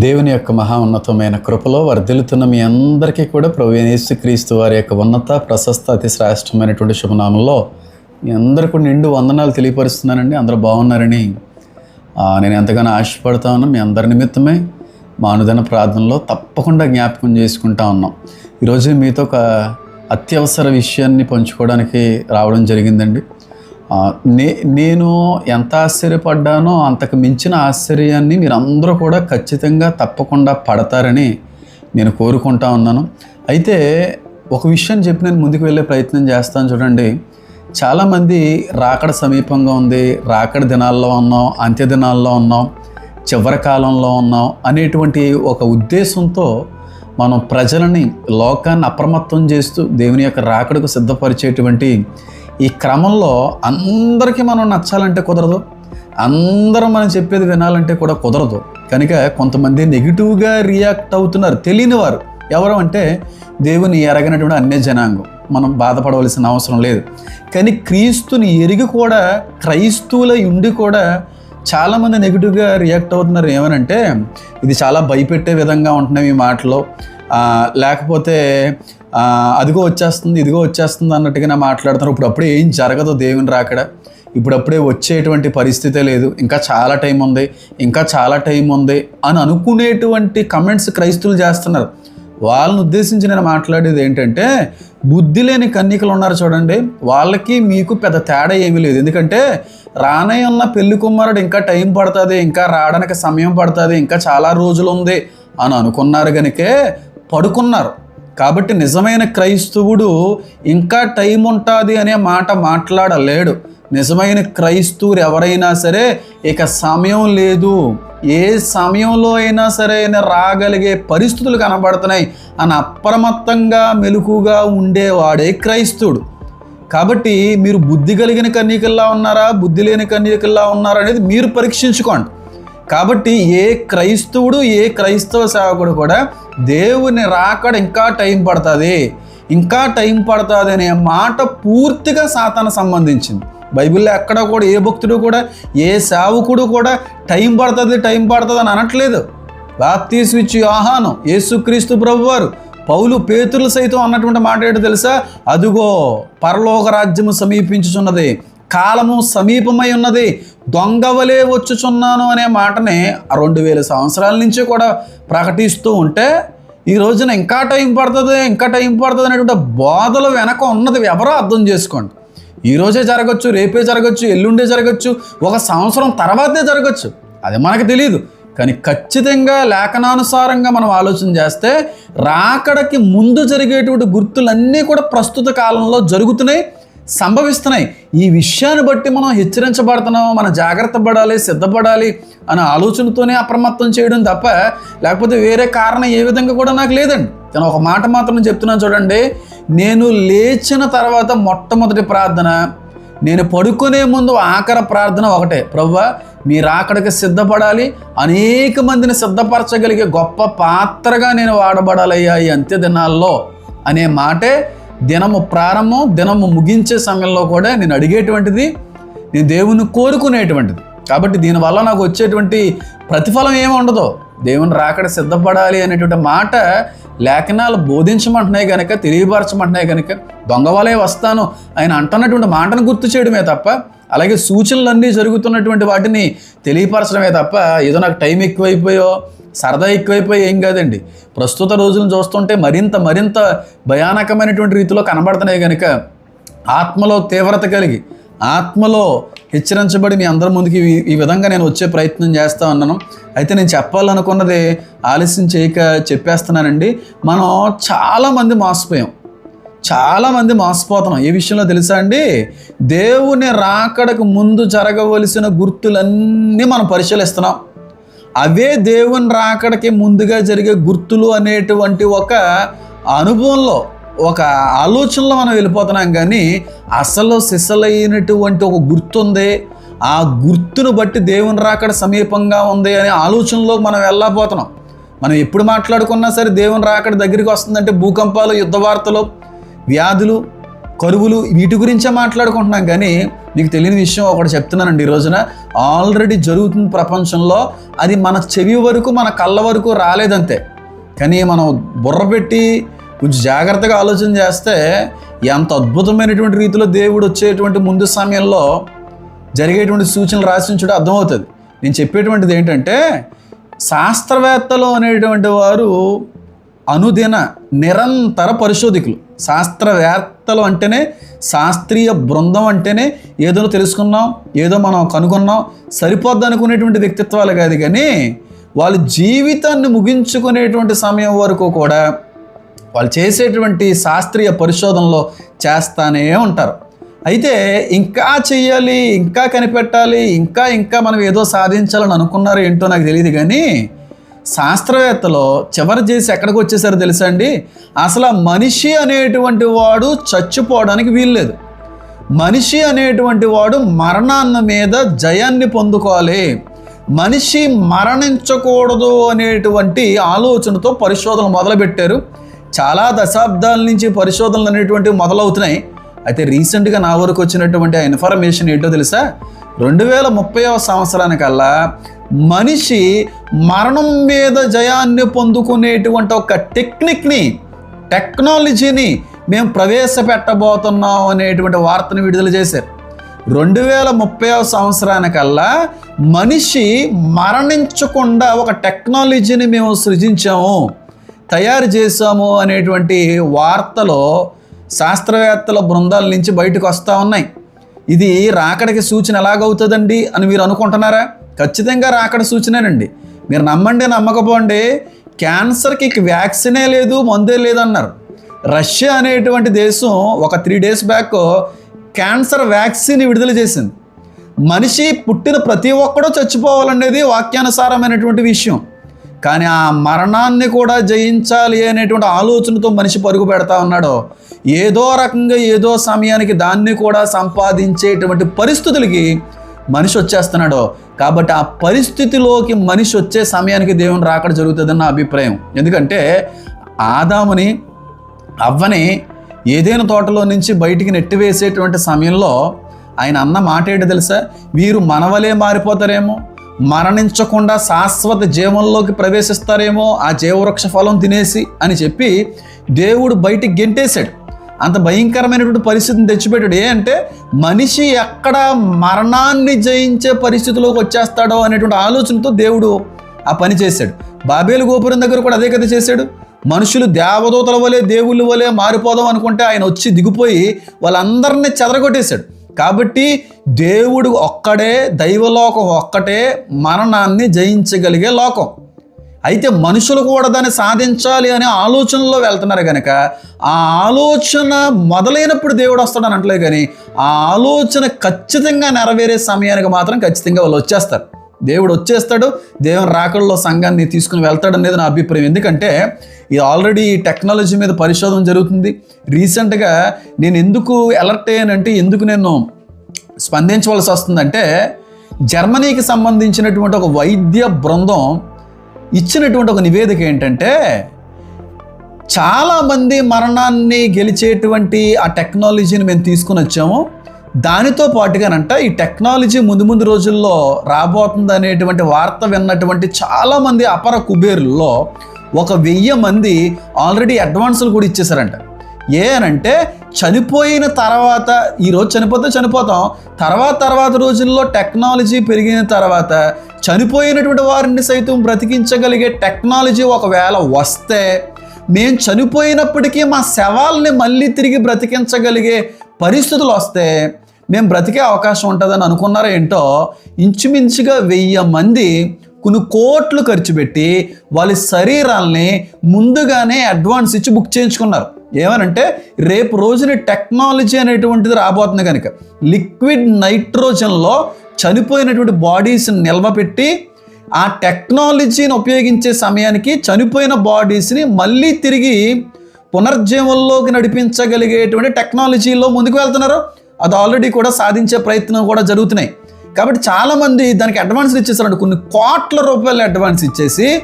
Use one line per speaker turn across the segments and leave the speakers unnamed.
దేవుని యొక్క మహా ఉన్నతమైన కృపలో వర్ధిల్లుతున్న మీ అందరికీ కూడా ప్రవేణేశు క్రీస్తు వారి యొక్క ఉన్నత ప్రశస్త అతి శ్రేష్టమైనటువంటి శుభనామంలో మీ అందరికీ నిండు వందనాలు తెలియపరుస్తున్నానండి. అందరూ బాగున్నారని నేను ఎంతగానో ఆశపడతా ఉన్నాను. మీ అందరి నిమిత్తమే మానుదన ప్రార్థనలో తప్పకుండా జ్ఞాపకం చేసుకుంటా ఉన్నాం. ఈరోజు మీతో ఒక అత్యవసర విషయాన్ని పంచుకోవడానికి రావడం జరిగిందండి. నే నేను ఎంత ఆశ్చర్యపడ్డానో అంతకు మించిన ఆశ్చర్యాన్ని మీరు అందరూ కూడా ఖచ్చితంగా తప్పకుండా పడతారని నేను కోరుకుంటా ఉన్నాను. అయితే ఒక విషయం చెప్పి నేను ముందుకు వెళ్ళే ప్రయత్నం చేస్తాను చూడండి. చాలామంది రాకడ సమీపంగా ఉంది రాకడ దినాల్లో ఉన్నాం అంత్య దినాల్లో ఉన్నాం చివరి కాలంలో ఉన్నాం అనేటువంటి ఒక ఉద్దేశంతో మనం ప్రజలని లోకాన్ని అప్రమత్తం చేస్తూ దేవుని యొక్క రాకడకు సిద్ధపరిచేటువంటి ఈ క్రమంలో అందరికీ మనం నచ్చాలంటే కుదరదు. అందరం మనం చెప్పేది వినాలంటే కూడా కుదరదు. కనుక కొంతమంది నెగిటివ్గా రియాక్ట్ అవుతున్నారు. తెలియని వారు. ఎవరు అంటే దేవుని ఎరగనటువంటి అన్య జనాంగం. మనం బాధపడవలసిన అవసరం లేదు. కానీ క్రీస్తుని ఎరిగి కూడా క్రైస్తువులై ఉండి కూడా చాలామంది నెగిటివ్గా రియాక్ట్ అవుతున్నారు. ఏమనంటే ఇది చాలా భయపెట్టే విధంగా ఉంటున్నాయి ఈ మాటలు. లేకపోతే అదిగో వచ్చేస్తుంది ఇదిగో వచ్చేస్తుంది అన్నట్టుగా మాట్లాడుతున్నారు. ఇప్పుడు అప్పుడే ఏం జరగదు దేవుని రాకడ. ఇప్పుడప్పుడే వచ్చేటువంటి పరిస్థితే లేదు. ఇంకా చాలా టైం ఉంది ఇంకా చాలా టైం ఉంది అని అనుకునేటువంటి కమెంట్స్ క్రైస్తువులు చేస్తున్నారు. వాళ్ళని ఉద్దేశించి నేను మాట్లాడేది ఏంటంటే బుద్ధి లేని కన్నికలు ఉన్నారు చూడండి. వాళ్ళకి మీకు పెద్ద తేడా ఏమీ లేదు. ఎందుకంటే రానే ఉన్న పెళ్ళి కుమారుడు ఇంకా టైం పడుతుంది ఇంకా రావడానికి సమయం పడుతుంది ఇంకా చాలా రోజులు ఉంది అని అనుకున్నారు కనుకే పడుకున్నారు. కాబట్టి నిజమైన క్రైస్తవుడు ఇంకా టైం ఉంటుంది అనే మాట మాట్లాడలేడు. నిజమైన క్రైస్తవులు ఎవరైనా సరే ఇక సమయం లేదు. ఏ సమయంలో అయినా సరే అయినా రాగలిగే పరిస్థితులు కనబడుతున్నాయి. అని అప్రమత్తంగా మెలుకుగా ఉండేవాడే క్రైస్తవుడు. కాబట్టి మీరు బుద్ధి కలిగిన కన్యకల్లా ఉన్నారా? బుద్ధి లేని కన్యకల్లా ఉన్నారా అనేది మీరు పరీక్షించుకోండి. కాబట్టి ఏ క్రైస్తవుడు ఏ క్రైస్తవ సేవకుడు కూడా దేవుని రాకడ ఇంకా టైం పడుతుంది. ఇంకా టైం పడుతుంది అనే మాట పూర్తిగా సాతాన సంబంధించింది. బైబిల్లో ఎక్కడ కూడా ఏ భక్తుడు కూడా ఏ సేవకుడు కూడా టైం పడుతుంది టైం పడుతుంది అని అనట్లేదు. బాప్తీసు స్విచ్ ఆహాను యేసుక్రీస్తు ప్రభువారు పౌలు పేతులు సైతం అన్నటువంటి మాట ఏంటో తెలుసా? అదుగో పరలోక రాజ్యము సమీపించుచున్నది. కాలము సమీపమై ఉన్నది. దొంగవలే వచ్చుచున్నాను అనే మాటని రెండు వేల సంవత్సరాల నుంచి కూడా ప్రకటిస్తూ ఉంటే ఈ రోజున ఇంకా టైం పడుతుంది ఇంకా టైం పడుతుంది అనేటువంటి బోధలు వెనక ఉన్నది ఎవరో అర్థం చేసుకోండి. ఈ రోజే జరగచ్చు రేపే జరగచ్చు ఎల్లుండే జరగచ్చు ఒక సంవత్సరం తర్వాతే జరగచ్చు. అది మనకు తెలియదు కానీ ఖచ్చితంగా లేఖనానుసారంగా మనం ఆలోచన చేస్తే రాకడకి ముందు జరిగేటువంటి గుర్తులన్నీ కూడా ప్రస్తుత కాలంలో జరుగుతున్నాయి. సంభవిస్తున్నాయి. ఈ విషయాన్ని బట్టి మనం హెచ్చరించబడుతున్నాం మనం జాగ్రత్త పడాలి సిద్ధపడాలి అనే ఆలోచనతోనే అప్రమత్తం చేయడం తప్ప లేకపోతే వేరే కారణం ఏ విధంగా కూడా నాకు లేదండి. నేను ఒక మాట మాత్రం చెప్తున్నాను చూడండి నేను లేచిన తర్వాత మొట్టమొదటి ప్రార్థన నేను పడుకునే ముందు ఆఖర ప్రార్థన ఒకటే. ప్రవ్వా మీరు అక్కడికి సిద్ధపడాలి అనేక మందిని సిద్ధపరచగలిగే గొప్ప పాత్రగా నేను వాడబడాలయ్యా ఈ అంత్య దినాల్లో అనే మాటే దినము ప్రారంభం దినము ముగించే సమయంలో కూడా నేను అడిగేటువంటిది నేను దేవుని కోరుకునేటువంటిది. కాబట్టి దీనివల్ల నాకు వచ్చేటువంటి ప్రతిఫలం ఏమి ఉండదు. దేవుని రాకడ సిద్ధపడాలి అనేటువంటి మాట లేఖనాలు బోధించమంటున్నాయి కనుక తెలియపరచమంటున్నాయి కనుక దొంగవాలే వస్తాను ఆయన అంటున్నటువంటి మాటను గుర్తు చేయడమే తప్ప అలాగే సూచనలన్నీ జరుగుతున్నటువంటి వాటిని తెలియపరచడమే తప్ప ఏదో నాకు టైం ఎక్కువైపోయో సరదా ఎక్కువైపోయి ఏం కాదండి. ప్రస్తుత రోజులను చూస్తుంటే మరింత మరింత భయానకమైనటువంటి రీతిలో కనబడుతున్నాయి కనుక ఆత్మలో తీవ్రత కలిగి ఆత్మలో హెచ్చరించబడి మీ అందరి ముందుకి ఈ- ఈ విధంగా నేను వచ్చే ప్రయత్నం చేస్తా ఉన్నాను. అయితే నేను చెప్పాలనుకున్నది ఆలస్యం చేయక చెప్పేస్తున్నానండి. మనం చాలామంది మోసపోయాం. చాలామంది మోసపోతున్నాం. ఏ విషయంలో తెలుసా అండి? దేవుని రాకడకు ముందు జరగవలసిన గుర్తులన్నీ మనం పరిశీలిస్తున్నాం. అవే దేవుని రాకడికి ముందుగా జరిగే గుర్తులు అనేటువంటి ఒక అనుభవంలో ఒక ఆలోచనలో మనం వెళ్ళిపోతున్నాం కానీ అసలు సిసలైనటువంటి ఒక గుర్తు ఉంది ఆ గుర్తును బట్టి దేవుని రాకడ సమీపంగా ఉంది అనే ఆలోచనలో మనం వెళ్ళకపోతున్నాం మనం ఎప్పుడు మాట్లాడుకున్నా సరే దేవుని రాకడ దగ్గరికి వస్తుందంటే భూకంపాలు యుద్ధ వార్తలు వ్యాధులు కరువులు వీటి గురించే మాట్లాడుకుంటున్నాం కానీ నీకు తెలియని విషయం ఒకటి చెప్తున్నానండి ఈ రోజున. ఆల్రెడీ జరుగుతుంది ప్రపంచంలో అది మన చెవి వరకు మన కళ్ళ వరకు రాలేదంతే. కానీ మనం బుర్ర పెట్టి కొంచెం జాగ్రత్తగా ఆలోచన చేస్తే ఎంత అద్భుతమైనటువంటి రీతిలో దేవుడు వచ్చేటువంటి ముందు సమయంలో జరిగేటువంటి సూచనలు రాసించడం అర్థమవుతుంది. నేను చెప్పేటువంటిది ఏంటంటే శాస్త్రవేత్తలు అనేటువంటి వారు అనుదిన నిరంతర పరిశోధకులు. శాస్త్రవేత్తలు అంటేనే శాస్త్రీయ బృందం అంటేనే ఏదో తెలుసుకున్నాం ఏదో మనం కనుగొన్నాం సరిపోద్ది అనుకునేటువంటి వ్యక్తిత్వాలు కాదు కానీ వాళ్ళ జీవితాన్ని ముగించుకునేటువంటి సమయం వరకు కూడా వాళ్ళు చేసేటువంటి శాస్త్రీయ పరిశోధనలో చేస్తానే ఉంటారు. అయితే ఇంకా చెయ్యాలి ఇంకా కనిపెట్టాలి ఇంకా ఇంకా మనం ఏదో సాధించాలని అనుకున్నారో ఏంటో నాకు తెలియదు కానీ శాస్త్రవేత్తలో చివరి చేసి ఎక్కడికి వచ్చేసారో తెలుసా అండి? అసలు మనిషి అనేటువంటి వాడు చచ్చిపోవడానికి వీల్లేదు. మనిషి అనేటువంటి వాడు మరణాన్న మీద జయాన్ని పొందుకోవాలి. మనిషి మరణించకూడదు అనేటువంటి ఆలోచనతో పరిశోధనలు మొదలుపెట్టారు. చాలా దశాబ్దాల నుంచి పరిశోధనలు అనేటువంటివి మొదలవుతున్నాయి. అయితే రీసెంట్గా నా వరకు వచ్చినటువంటి ఆ ఇన్ఫర్మేషన్ ఏంటో తెలుసా? రెండు వేల ముప్పైవ సంవత్సరానికల్లా మనిషి మరణం మీద జయాన్ని పొందుకునేటువంటి ఒక టెక్నిక్ని టెక్నాలజీని మేము ప్రవేశపెట్టబోతున్నాం అనేటువంటి వార్తను విడుదల చేశారు. రెండు వేల ముప్పై సంవత్సరానికల్లా మనిషి మరణించకుండా ఒక టెక్నాలజీని మేము సృజించాము తయారు చేశాము అనేటువంటి వార్తలో శాస్త్రవేత్తల బృందాల నుంచి బయటకు వస్తూ ఉన్నాయి. ఇది రాకడికి సూచన ఎలాగవుతుందండి అని మీరు అనుకుంటున్నారా? ఖచ్చితంగా రాకడ సూచనేనండి. మీరు నమ్మండి నమ్మకపోండి క్యాన్సర్కి ఇక వ్యాక్సినే లేదు మందే లేదన్నారు రష్యా అనేటువంటి దేశం ఒక three days back cancer vaccine విడుదల చేసింది. మనిషి పుట్టిన ప్రతి ఒక్కడూ చచ్చిపోవాలనేది వాక్యానుసారమైనటువంటి విషయం. కానీ ఆ మరణాన్ని కూడా జయించాలి అనేటువంటి ఆలోచనతో మనిషి పరుగు పెడతా ఉన్నాడు ఏదో రకంగా ఏదో సమయానికి దాన్ని కూడా సంపాదించేటువంటి పరిస్థితులకి మనిషి వచ్చేస్తున్నాడు. కాబట్టి ఆ పరిస్థితిలోకి మనిషి వచ్చే సమయానికి దేవుని రాకడ జరుగుతుందని నా అభిప్రాయం. ఎందుకంటే ఆదాముని అవ్వని ఏదైనా తోటలో నుంచి బయటికి నెట్టివేసేటువంటి సమయంలో ఆయన అన్న మాట ఏంటి తెలుసా? వీరు మనవలే మారిపోతారేమో? మరణించకుండా శాశ్వత జీవంలోకి ప్రవేశిస్తారేమో? ఆ జీవవృక్ష ఫలం తినేసి అని చెప్పి దేవుడు బయటికి గెంటేశాడు. అంత భయంకరమైనటువంటి పరిస్థితిని తెచ్చిపెట్టాడు. ఏ అంటే మనిషి ఎక్కడ మరణాన్ని జయించే పరిస్థితిలోకి వచ్చేస్తాడో అనేటువంటి ఆలోచనతో దేవుడు ఆ పని చేశాడు. బాబేలు గోపురం దగ్గర కూడా అదే కదా చేశాడు. మనుషులు దేవదూతల వలె దేవుళ్ళ వలె మారిపోదాం అనుకుంటే ఆయన వచ్చి దిగిపోయి వాళ్ళందరినీ చెదరగొట్టేశాడు. కాబట్టి దేవుడు ఒక్కడే దైవలోకం ఒక్కటే మరణాన్ని జయించగలిగే లోకం. అయితే మనుషులు కూడా దాన్ని సాధించాలి అనే ఆలోచనలో వెళ్తున్నారు కనుక ఆ ఆలోచన మొదలైనప్పుడు దేవుడు వస్తాడని అంటలే కానీ ఆ ఆలోచన ఖచ్చితంగా నెరవేరే సమయానికి మాత్రం ఖచ్చితంగా వాళ్ళు వచ్చేస్తారు. దేవుడు వచ్చేస్తాడు దేవుని రాకల్లో సంఘాన్ని తీసుకుని వెళ్తాడు అనేది నా అభిప్రాయం. ఎందుకంటే ఇది ఆల్రెడీ టెక్నాలజీ మీద పరిశోధన జరుగుతుంది. రీసెంట్గా నేను ఎందుకు అలర్ట్ అయ్యానంటే ఎందుకు నేను స్పందించవలసి వస్తుందంటే జర్మనీకి సంబంధించినటువంటి ఒక వైద్య బృందం ఇచ్చినటువంటి ఒక నివేదిక ఏంటంటే చాలామంది మరణాన్ని గెలిచేటువంటి ఆ టెక్నాలజీని మేము తీసుకుని వచ్చాము. దానితో పాటుగానంట ఈ టెక్నాలజీ ముందు ముందు రోజుల్లో రాబోతుంది అనేటువంటి వార్త విన్నటువంటి చాలామంది అపర కుబేరుల్లో ఒక వెయ్యి మంది ఆల్రెడీ అడ్వాన్సులు కూడా ఇచ్చేసారంట ఏ అనంటే చనిపోయిన తర్వాత ఈరోజు చనిపోతే చనిపోతాం. తర్వాత తర్వాత రోజుల్లో టెక్నాలజీ పెరిగిన తర్వాత చనిపోయినటువంటి వారిని సైతం బ్రతికించగలిగే టెక్నాలజీ ఒకవేళ వస్తే మేము చనిపోయినప్పటికీ మా శవాల్ని మళ్ళీ తిరిగి బ్రతికించగలిగే పరిస్థితులు వస్తే మేము బ్రతికే అవకాశం ఉంటుందని అనుకున్నారో ఏంటో? ఇంచుమించుగా వెయ్యి మంది కొన్ని కోట్లు ఖర్చు పెట్టి వాళ్ళ శరీరాల్ని ముందుగానే అడ్వాన్స్ ఇచ్చి బుక్ చేయించుకున్నారు. ఏమనంటే రేపు రోజున టెక్నాలజీ అనేటువంటిది రాబోతుంది కనుక. లిక్విడ్ నైట్రోజన్లో చనిపోయినటువంటి బాడీస్ని నిల్వపెట్టి ఆ టెక్నాలజీని ఉపయోగించే సమయానికి చనిపోయిన బాడీస్ని మళ్ళీ తిరిగి పునర్జీవంలోకి నడిపించగలిగేటువంటి టెక్నాలజీలో ముందుకు వెళ్తున్నారు. అది ఆల్రెడీ కూడా సాధించే ప్రయత్నం కూడా జరుగుతున్నాయి. కాబట్టి చాలామంది దానికి అడ్వాన్స్ ఇచ్చేసారండి. కొన్ని కోట్ల రూపాయలు అడ్వాన్స్ ఇచ్చేసి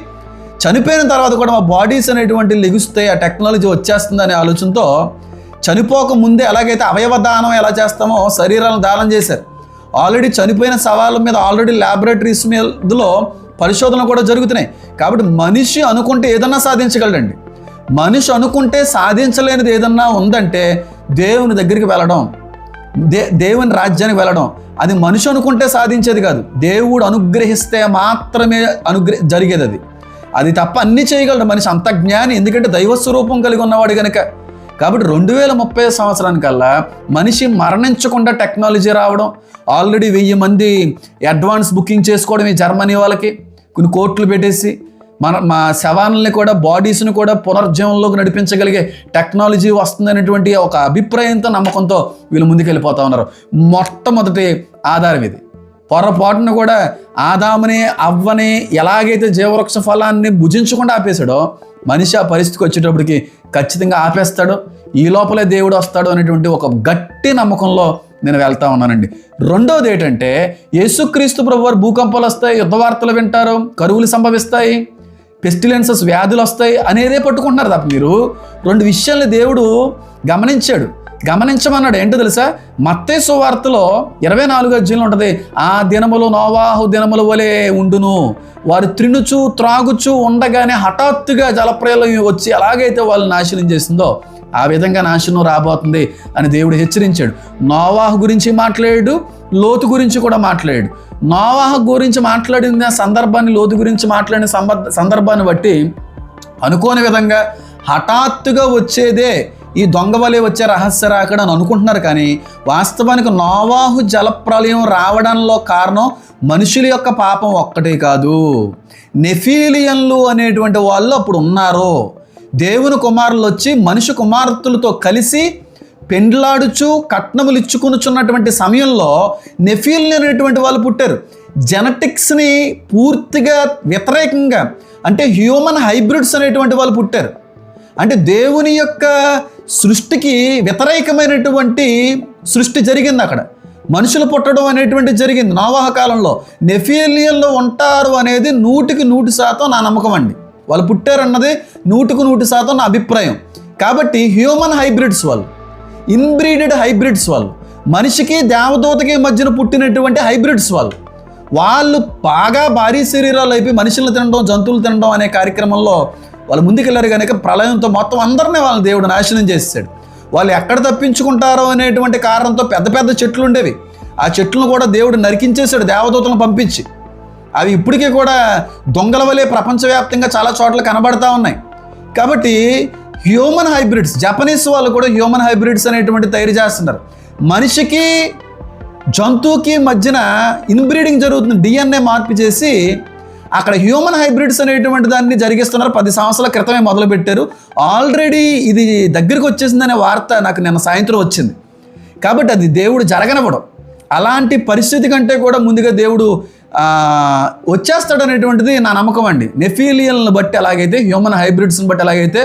చనిపోయిన తర్వాత కూడా మా బాడీస్ అనేటువంటి లెగుస్తాయి ఆ టెక్నాలజీ వచ్చేస్తుంది అనే ఆలోచనతో చనిపోక ముందే ఎలాగైతే అవయవ దానం ఎలా చేస్తామో శరీరాలను దానం చేశారు. ఆల్రెడీ చనిపోయిన సవాళ్ళ మీద ఆల్రెడీ ల్యాబొరేటరీస్ మీదలో పరిశోధనలు కూడా జరుగుతున్నాయి. కాబట్టి మనిషి అనుకుంటే ఏదన్నా సాధించగలడండి. మనిషి అనుకుంటే సాధించలేనిది ఏదన్నా ఉందంటే దేవుని దగ్గరికి వెళ్ళడం. దే దేవుని రాజ్యానికి వెళ్ళడం. అది మనిషి అనుకుంటే సాధించేది కాదు. దేవుడు అనుగ్రహిస్తే మాత్రమే అనుగ్రహ జరిగేది అది. అది తప్ప అన్నీ చేయగలడు మనిషి. అంత జ్ఞాని ఎందుకంటే దైవ స్వరూపం కలిగి ఉన్నవాడు కనుక కాబట్టి రెండు వేల ముప్పై సంవత్సరానికల్లా మనిషి మరణించకుండా టెక్నాలజీ రావడం ఆల్రెడీ వెయ్యి మంది అడ్వాన్స్ బుకింగ్ చేసుకోవడం ఈ జర్మనీ వాళ్ళకి. కొన్ని కోట్లు పెట్టేసి మన మా శవాలని కూడా బాడీస్ని కూడా పునర్జీవంలోకి నడిపించగలిగే టెక్నాలజీ వస్తుందనేటువంటి ఒక అభిప్రాయంతో నమ్మకంతో వీళ్ళు ముందుకెళ్ళిపోతూ ఉన్నారు. మొట్టమొదటి ఆధారం ఇది. పొరపాటున కూడా ఆదామని అవ్వని ఎలాగైతే జీవవృక్ష ఫలాన్ని భుజించకుండా ఆపేశాడో మనిషి ఆ పరిస్థితికి వచ్చేటప్పటికి ఖచ్చితంగా ఆపేస్తాడు. ఈ లోపలే దేవుడు వస్తాడు అనేటువంటి ఒక గట్టి నమ్మకంలో నేను వెళ్తా ఉన్నానండి. రెండోది ఏంటంటే యేసుక్రీస్తు ప్రభువారు భూకంపాలు వస్తాయి యుద్ధ వార్తలు వింటారు కరువులు సంభవిస్తాయి. పెస్టిలెన్సెస్ వ్యాధులు వస్తాయి అనేదే పట్టుకుంటున్నారు తప్ప మీరు. రెండు విషయాల్ని దేవుడు గమనించాడు. గమనించమన్నాడు. ఏంటో తెలుసా? మత్తే సువార్తలో ఇరవై నాలుగు అధ్యాయంలో ఉంటుంది. ఆ దినములు నోవాహు దినముల వలె ఉండును. వారు త్రినుచు త్రాగుచు ఉండగానే హఠాత్తుగా జలప్రలయం వచ్చి ఎలాగైతే వాళ్ళు నాశనం చేసిందో ఆ విధంగా నాశనం రాబోతుంది అని దేవుడు హెచ్చరించాడు. నోవాహు గురించి మాట్లాడాడు లోతు గురించి కూడా మాట్లాడాడు. నోవాహు గురించి మాట్లాడిన సందర్భాన్ని లోతు గురించి మాట్లాడిన సంబ- సందర్భాన్ని బట్టి అనుకోని విధంగా హఠాత్తుగా వచ్చేదే ఈ దొంగ వలె వచ్చే రహస్య రాకడ అని అనుకుంటున్నారు కానీ వాస్తవానికి నోవాహు జలప్రలయం రావడంలో కారణం మనుషుల యొక్క పాపం ఒక్కటే కాదు. నెఫీలియన్లు అనేటువంటి వాళ్ళు అప్పుడు ఉన్నారు. దేవుని కుమారులు వచ్చి మనిషి కుమార్తెలతో కలిసి పెండ్లాడుచు కట్నములు ఇచ్చుకునుచున్నటువంటి సమయంలో నెఫీల్ అనేటువంటి వాళ్ళు పుట్టారు. జెనటిక్స్ని పూర్తిగా వ్యతిరేకంగా అంటే హ్యూమన్ హైబ్రిడ్స్ అనేటువంటి వాళ్ళు పుట్టారు. అంటే దేవుని యొక్క సృష్టికి వ్యతిరేకమైనటువంటి సృష్టి జరిగింది అక్కడ. మనుషులు పుట్టడం అనేటువంటి జరిగింది. నోవాహ కాలంలో నెఫీలియన్లో ఉంటారు అనేది నూటికి నూటి శాతం నా నమ్మకం అండి. వాళ్ళు పుట్టారన్నది నూటుకు నూటు శాతం నా అభిప్రాయం. కాబట్టి హ్యూమన్ హైబ్రిడ్స్ వాళ్ళు ఇన్బ్రీడెడ్ హైబ్రిడ్స్ వాళ్ళు మనిషికి దేవదూతకి మధ్యన పుట్టినటువంటి హైబ్రిడ్స్ వాళ్ళు వాళ్ళు బాగా భారీ శరీరాలు అయిపోయి మనుషులను తినడం జంతువులు తినడం అనే కార్యక్రమంలో వాళ్ళు ముందుకెళ్ళారు కనుక ప్రళయంతో మొత్తం అందరినీ వాళ్ళ దేవుడు నాశనం చేసేసాడు. వాళ్ళు ఎక్కడ తప్పించుకుంటారో అనేటువంటి కారణంతో పెద్ద పెద్ద చెట్లు ఉండేవి. ఆ చెట్లను కూడా దేవుడు నరికించేశాడు దేవదూతలను పంపించి. అవి ఇప్పటికీ కూడా దొంగల వలె ప్రపంచవ్యాప్తంగా చాలా చోట్ల కనబడతా ఉన్నాయి. కాబట్టి హ్యూమన్ హైబ్రిడ్స్ జపనీస్ వాళ్ళు కూడా హ్యూమన్ హైబ్రిడ్స్ అనేటువంటి తయారు చేస్తున్నారు. మనిషికి జంతువుకి మధ్యన ఇన్బ్రీడింగ్ జరుగుతుంది. డిఎన్ఏ మార్పు చేసి అక్కడ హ్యూమన్ హైబ్రిడ్స్ అనేటువంటి దాన్ని జరిగిస్తున్నారు. పది సంవత్సరాల క్రితమే మొదలుపెట్టారు. ఆల్రెడీ ఇది దగ్గరికి వచ్చేసిందనే వార్త నాకు నిన్న సాయంత్రం వచ్చింది. కాబట్టి అది దేవుడు జరగనివ్వడం. అలాంటి పరిస్థితి కంటే కూడా ముందుగా దేవుడు వచ్చేస్తాడు అనేటువంటిది నా నమ్మకం అండి. నెఫీలియన్లను బట్టి అలాగైతే హ్యూమన్ హైబ్రిడ్స్ని బట్టి అలాగైతే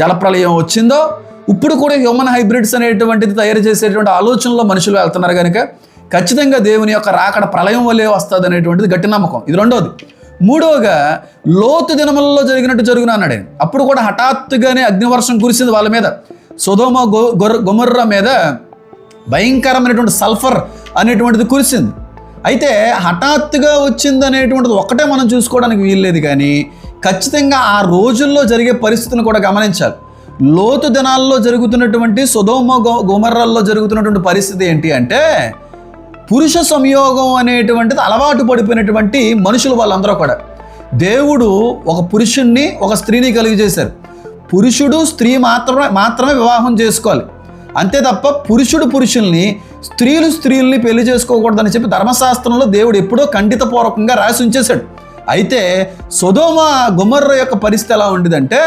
జలప్రలయం వచ్చిందో ఇప్పుడు కూడా హ్యూమన్ హైబ్రిడ్స్ అనేటువంటిది తయారు చేసేటువంటి ఆలోచనలో మనుషులు వెళ్తున్నారు కనుక ఖచ్చితంగా దేవుని యొక్క రాకడ ప్రళయం వల్లే వస్తుంది అనేటువంటిది గట్టి నమ్మకం. ఇది రెండోది. మూడోగా లోతు దినములలో జరిగినట్టు జరుగును అన్నాడు అప్పుడు కూడా హఠాత్తుగానే అగ్నివర్షం కురిసింది వాళ్ళ మీద. సుధోమ గో గొర్ర గొమర్ర మీద భయంకరమైనటువంటి సల్ఫర్ అనేటువంటిది కురిసింది. అయితే హఠాత్తుగా వచ్చింది అనేటువంటిది ఒక్కటే మనం చూసుకోవడానికి వీల్లేదు కానీ ఖచ్చితంగా ఆ రోజుల్లో జరిగే పరిస్థితిని కూడా గమనించాలి. లోతు దినాల్లో జరుగుతున్నటువంటి సుధోమ గో గుమర్రల్లో జరుగుతున్నటువంటి పరిస్థితి ఏంటి అంటే పురుష సంయోగం అనేటువంటిది అలవాటు పడిపోయినటువంటి మనుషులు వాళ్ళందరూ కూడా. దేవుడు ఒక పురుషుణ్ణి ఒక స్త్రీని కలిగి చేశారు. పురుషుడు స్త్రీ మాత్రమే మాత్రమే వివాహం చేసుకోవాలి. అంతే తప్ప పురుషుడు పురుషుల్ని స్త్రీలు స్త్రీల్ని పెళ్ళి చేసుకోకూడదని చెప్పి ధర్మశాస్త్రంలో దేవుడు ఎప్పుడో ఖండితపూర్వకంగా రాసి ఉంచేశాడు. అయితే సుధోమ గుమర్ర యొక్క పరిస్థితి ఎలా ఉండేదంటే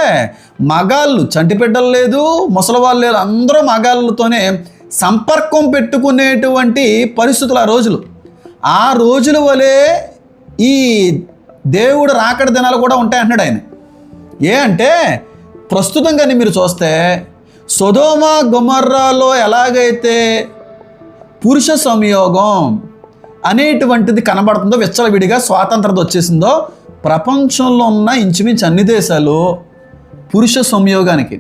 మగాళ్ళు చంటిబిడ్డలు లేదు ముసలివాళ్ళు లేదు అందరూ మగాళ్ళతోనే సంపర్కం పెట్టుకునేటువంటి పరిస్థితులు ఆ రోజులు. ఆ రోజుల వలె ఈ దేవుడు రాకడ దినాలు కూడా ఉంటాయంటున్నాడు ఆయన. ఏ అంటే ప్రస్తుతం కానీ మీరు చూస్తే సుధోమ గుమర్రాలో ఎలాగైతే పురుష సంయోగం అనేటువంటిది కనబడుతుందో విచ్చలవిడిగా స్వాతంత్రత వచ్చేసిందో ప్రపంచంలో ఉన్న ఇంచుమించు అన్ని దేశాలు పురుష సంయోగానికి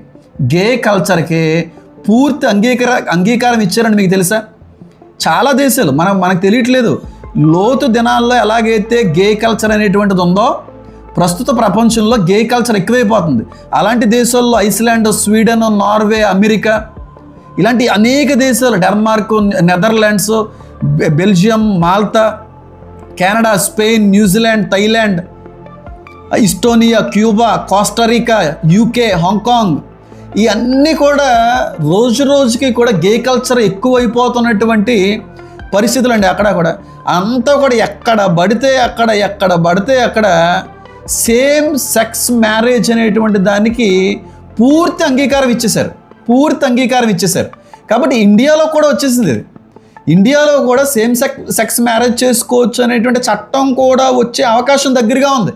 గే కల్చర్కి పూర్తి అంగీకార అంగీకారం ఇచ్చారని మీకు తెలుసా? చాలా దేశాలు మనం మనకు తెలియట్లేదు. లోతు దినాల్లో ఎలాగైతే గే కల్చర్ అనేటువంటిది ఉందో ప్రస్తుత ప్రపంచంలో గే కల్చర్ ఎక్కువైపోతుంది. అలాంటి దేశాల్లో ఐస్లాండ్ స్వీడన్ నార్వే అమెరికా ఇలాంటి అనేక దేశాలు Denmark Netherlands Belgium Malta Canada Spain New Zealand Thailand Estonia Cuba Costa Rica UK Hong Kong. ఇవన్నీ కూడా రోజు రోజుకి కూడా గే కల్చర్ ఎక్కువైపోతున్నటువంటి పరిస్థితులు అండి అక్కడ కూడా. అంతా కూడా ఎక్కడ పడితే అక్కడ ఎక్కడ పడితే అక్కడ సేమ్ సెక్స్ మ్యారేజ్ అనేటువంటి దానికి పూర్తి అంగీకారం ఇచ్చేశారు. పూర్తి అంగీకారం ఇచ్చేశారు. కాబట్టి ఇండియాలో కూడా వచ్చేసింది ఇది. ఇండియాలో కూడా సేమ్ సెక్ సెక్స్ మ్యారేజ్ చేసుకోవచ్చు అనేటువంటి చట్టం కూడా వచ్చే అవకాశం దగ్గరగా ఉంది.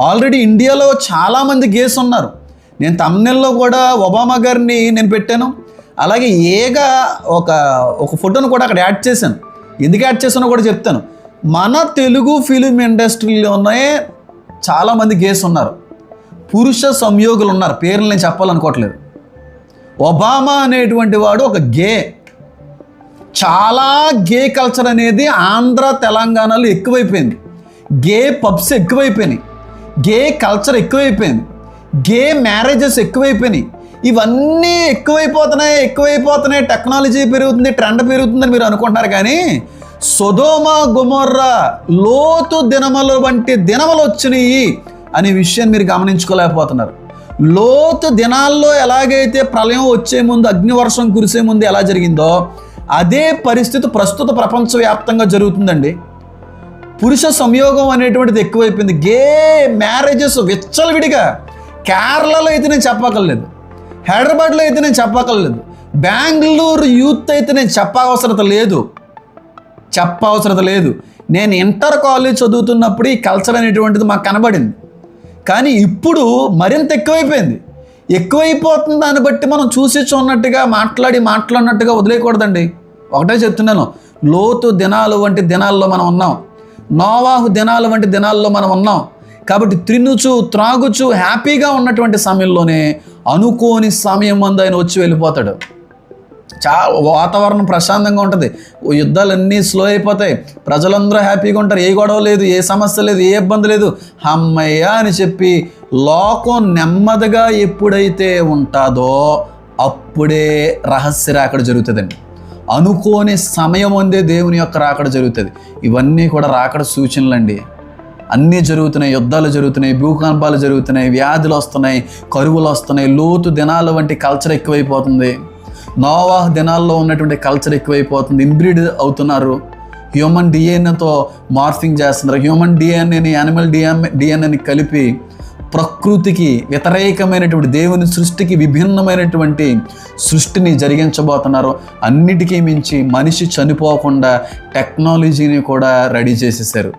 ఆల్రెడీ ఇండియాలో చాలామంది గేస్ ఉన్నారు. నేను తమిళలో కూడా ఒబామా గారిని నేను పెట్టాను. అలాగే ఏగా ఒక ఒక ఫోటోను కూడా అక్కడ యాడ్ చేశాను. ఎందుకు యాడ్ చేశానో కూడా చెప్తాను. మన తెలుగు ఫిలిం ఇండస్ట్రీలోనే చాలామంది గేస్ ఉన్నారు. పురుష సంయోగులు ఉన్నారు. పేర్లు నేను చెప్పాలనుకోవట్లేదు. ఒబామా అనేటువంటి వాడు ఒక గే. చాలా గే కల్చర్ అనేది ఆంధ్ర తెలంగాణలో ఎక్కువైపోయింది. గే పబ్స్ ఎక్కువైపోయినాయి. గే కల్చర్ ఎక్కువైపోయింది. గే మ్యారేజెస్ ఎక్కువైపోయినాయి. ఇవన్నీ ఎక్కువైపోతున్నాయి ఎక్కువైపోతున్నాయి. టెక్నాలజీ పెరుగుతుంది ట్రెండ్ పెరుగుతుందని మీరు అనుకుంటున్నారు కానీ సొదోమ గుమర్రా లోతు దినములు వంటి దినములు వచ్చినాయి అనే విషయాన్ని మీరు గమనించుకోలేకపోతున్నారు. లోతు దినాల్లో ఎలాగైతే ప్రళయం వచ్చే ముందు అగ్నివర్షం కురిసే ముందు ఎలా జరిగిందో అదే పరిస్థితి ప్రస్తుత ప్రపంచవ్యాప్తంగా జరుగుతుందండి. పురుష సంయోగం అనేటువంటిది ఎక్కువైపోయింది. గే మ్యారేజెస్ విచ్చలవిడిగా కేరళలో అయితే నేను చెప్పక్కర్లేదు హైదరాబాద్లో అయితే నేను చెప్పక్కర్లేదు బెంగళూరు యూత్ అయితే నేను చెప్పవసరత లేదు. చెప్పవసరత లేదు. నేను ఇంటర్ కాలేజ్ చదువుతున్నప్పుడు ఈ కల్చర్ అనేటువంటిది మాకు కనబడింది. కానీ ఇప్పుడు మరింత ఎక్కువైపోయింది. ఎక్కువైపోతుంది దాన్ని బట్టి మనం చూసి చూన్నట్టుగా మాట్లాడి మాట్లాడినట్టుగా వదిలేయకూడదండి. ఒకటే చెప్తున్నాను లోతు దినాలు వంటి దినాల్లో మనం ఉన్నాం. నోవాహు దినాలు వంటి దినాల్లో మనం ఉన్నాం. కాబట్టి తినుచు త్రాగుచు హ్యాపీగా ఉన్నటువంటి సమయంలోనే అనుకోని సమయం మందు ఆయన వచ్చి వెళ్ళిపోతాడు. చా వాతావరణం ప్రశాంతంగా ఉంటుంది. ఓ యుద్ధాలన్నీ స్లో అయిపోతాయి. ప్రజలందరూ హ్యాపీగా ఉంటారు. ఏ గొడవ లేదు ఏ సమస్య లేదు ఏ ఇబ్బంది లేదు. అమ్మయ్య అని చెప్పి లోకం నెమ్మదిగా ఎప్పుడైతే ఉంటుందో అప్పుడే రహస్య రాకడ జరుగుతుందండి. అనుకోని సమయం అందే దేవుని యొక్క రాకడ జరుగుతుంది. ఇవన్నీ కూడా రాకడ సూచనలండి. అన్నీ జరుగుతున్నాయి. యుద్ధాలు జరుగుతున్నాయి. భూకంపాలు జరుగుతున్నాయి. వ్యాధులు వస్తున్నాయి. కరువులు వస్తున్నాయి. లోతు దినాలు వంటి కల్చర్ ఎక్కువైపోతుంది. నోవాహ్ దినాల్లో ఉన్నటువంటి కల్చర్ ఎక్కువైపోతుంది ఇన్బ్రీడ్ అవుతున్నారు. హ్యూమన్ డిఎన్ఏతో మార్ఫింగ్ చేస్తున్నారు. హ్యూమన్ డిఎన్ఏని యానిమల్ డిఎన్ డిఎన్ఏని కలిపి ప్రకృతికి వ్యతిరేకమైనటువంటి దేవుని సృష్టికి విభిన్నమైనటువంటి సృష్టిని జరిగించబోతున్నారు. అన్నిటికీ మించి మనిషి చనిపోకుండా టెక్నాలజీని కూడా రెడీ చేసేసారు.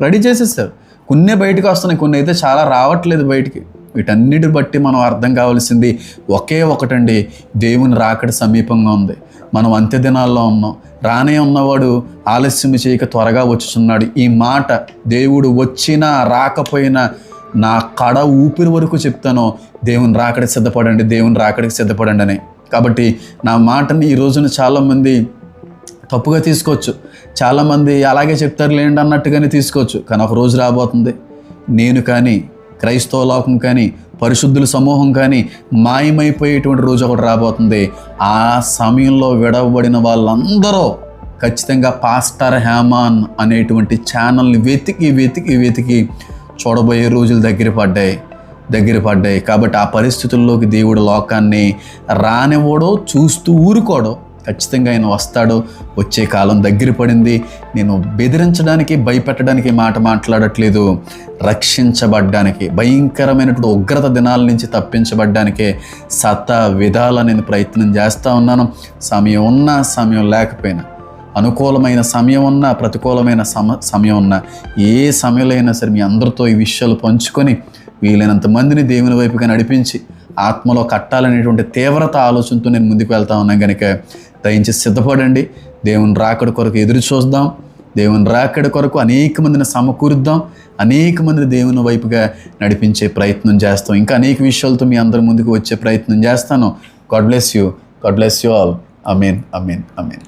రెడీ చేసేసారు. కొన్ని బయటకు వస్తున్నాయి కొన్ని అయితే చాలా రావట్లేదు బయటికి. వీటన్నిటి బట్టి మనం అర్థం కావాల్సింది ఒకే ఒకటండి. దేవుని రాకడ సమీపంగా ఉంది. మనం అంత్య దినాల్లో ఉన్నాం. రానే ఉన్నవాడు ఆలస్యం చేయక త్వరగా వచ్చుచున్నాడు. ఈ మాట దేవుడు వచ్చినా రాకపోయినా నా కడ ఊపిరి వరకు చెప్తాను. దేవుని రాకడికి సిద్ధపడండి దేవుని రాకడికి సిద్ధపడండి అని. కాబట్టి నా మాటని ఈ రోజున చాలామంది తప్పుగా తీసుకోవచ్చు. చాలామంది అలాగే చెప్తారు లేండి అన్నట్టుగానే తీసుకోవచ్చు. కానీ ఒక రోజు రాబోతుంది. నేను కానీ క్రైస్తవ లోకం కానీ పరిశుద్ధుల సమూహం కానీ మాయమైపోయేటువంటి రోజు ఒకటి రాబోతుంది. ఆ సమయంలో విడవబడిన వాళ్ళందరూ ఖచ్చితంగా పాస్టర్ హ్యామాన్ అనేటువంటి ఛానల్ని వెతికి వెతికి వెతికి చూడబోయే రోజులు దగ్గర పడ్డాయి దగ్గర పడ్డాయి. కాబట్టి ఆ పరిస్థితుల్లోకి దేవుడు లోకాన్ని రానివ్వడో చూస్తూ ఊరుకోడో ఖచ్చితంగా ఆయన వస్తాడు వచ్చే కాలం దగ్గర పడింది. నేను బెదిరించడానికి భయపెట్టడానికి మాట మాట్లాడట్లేదు. రక్షించబడ్డానికి భయంకరమైనటువంటి ఉగ్రత దినాల నుంచి తప్పించబడ్డానికే సత విధాల నేను ప్రయత్నం చేస్తూ ఉన్నాను. సమయం ఉన్నా సమయం లేకపోయినా అనుకూలమైన సమయం ఉన్నా ప్రతికూలమైన సమ సమయం ఉన్నా ఏ సమయంలో అయినా సరే మీ అందరితో ఈ విషయాలు పంచుకొని వీలైనంత మందిని దేవుని వైపుగా నడిపించి ఆత్మలో కట్టాలనేటువంటి తీవ్రత ఆలోచనతో నేను ముందుకు వెళ్తా ఉన్నాను కనుక దయించి సిద్ధపడండి. దేవుని రాకడ కొరకు ఎదురు చూద్దాం. దేవుని రాకడ కొరకు అనేక మందిని సమకూరుద్దాం. అనేక మందిని దేవుని వైపుగా నడిపించే ప్రయత్నం చేస్తాం. ఇంకా అనేక విషయాలతో మీ అందరి ముందుకు వచ్చే ప్రయత్నం చేస్తాను. God bless you God bless you all Amin అమీన్ అమీన్